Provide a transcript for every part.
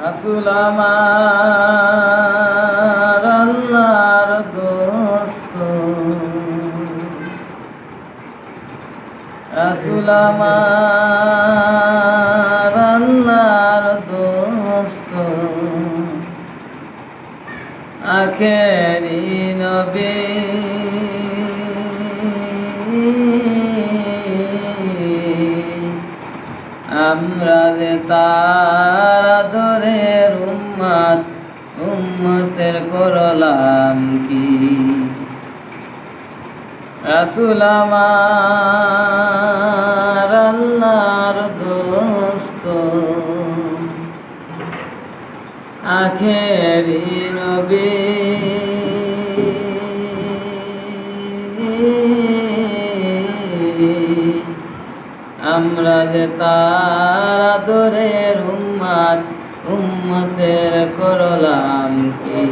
রাসুল আমার আল্লাহর দোস্ত। রাসুল আমার দোস্ত। আখেরি নবী। আমরা উম্মতের করলাম কি? রাসুল আমার আল্লাহর দোস্ত। আখেরি নবী। আমরা যে তার আদরের উম্মাত উম্মতের করলাম কি?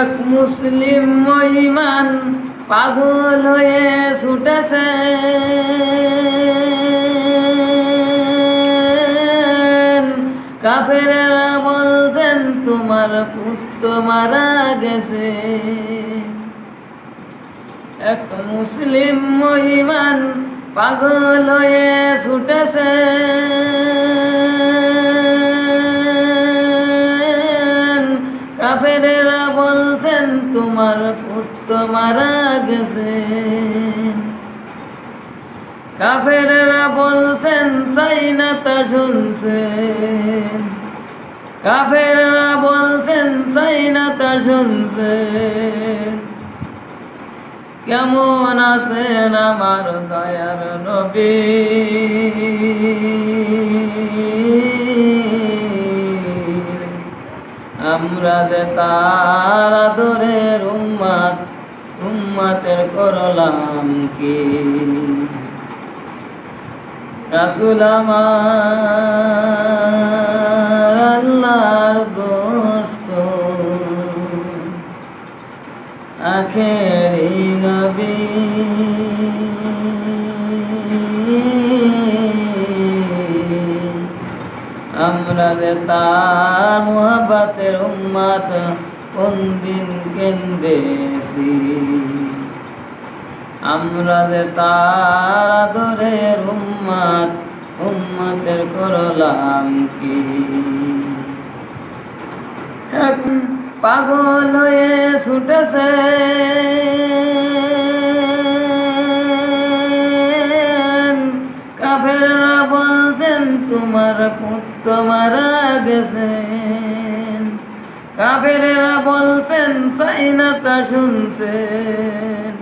এক মুসলিম মহিমান পাগল হয়ে ছুটেছে। কাফেরেরা বলতেন তোমার পুত্র মারা গেছে। এক মুসলিম মহিমান পাগল হয়ে ছুটেছে। বলছেন, তোমার পুত্র মারা গেছে। কাফেরেরা বলছেন, চাই না তা শুনছেন। কাফেরেরা বলছেন, চাই না তা শুনছেন। কেমন আছেন আমার দয়ার নবী? আমরা যে তার আদরের উম্মাদ উম্মাতের করলাম কি? রাসুল আমার তার মোহাবাতের উম্মাত কোন দিন কেন্দেছি আমরা যে তার আদরের উম্মাত, উম্মতের করলাম কি? পাগল হয়ে ছুটেছে। কাফেররা বলতেন তোমার পুত্র মারা গেছেন। কাফেরেরা বলছেন, চাই না তা শুনছেন।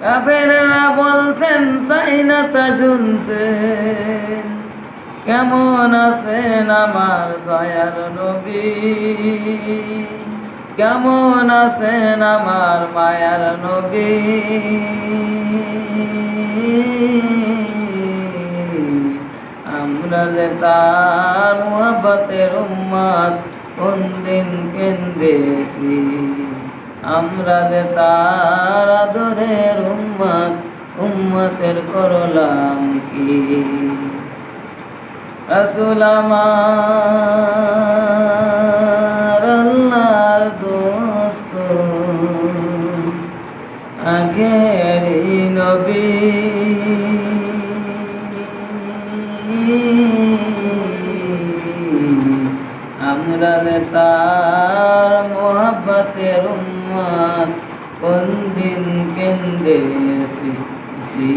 কাফেরেরা বলছেন, চাই না তা শুনছেন। কেমন আছেন আমার দয়ার নবী? কেমন আছেন আমার মায়ার নবী? যে তার মোহাবতের উম্মাদ আমরা যে তার আদরের উম্মাদ উম্মতের করলাম কি? রসুল আল্লাহর দোস্ত আগেরি আমরা তার মোহাব্বতের উম্মাদ কোন দিন কেন্দ্রে সৃষ্টি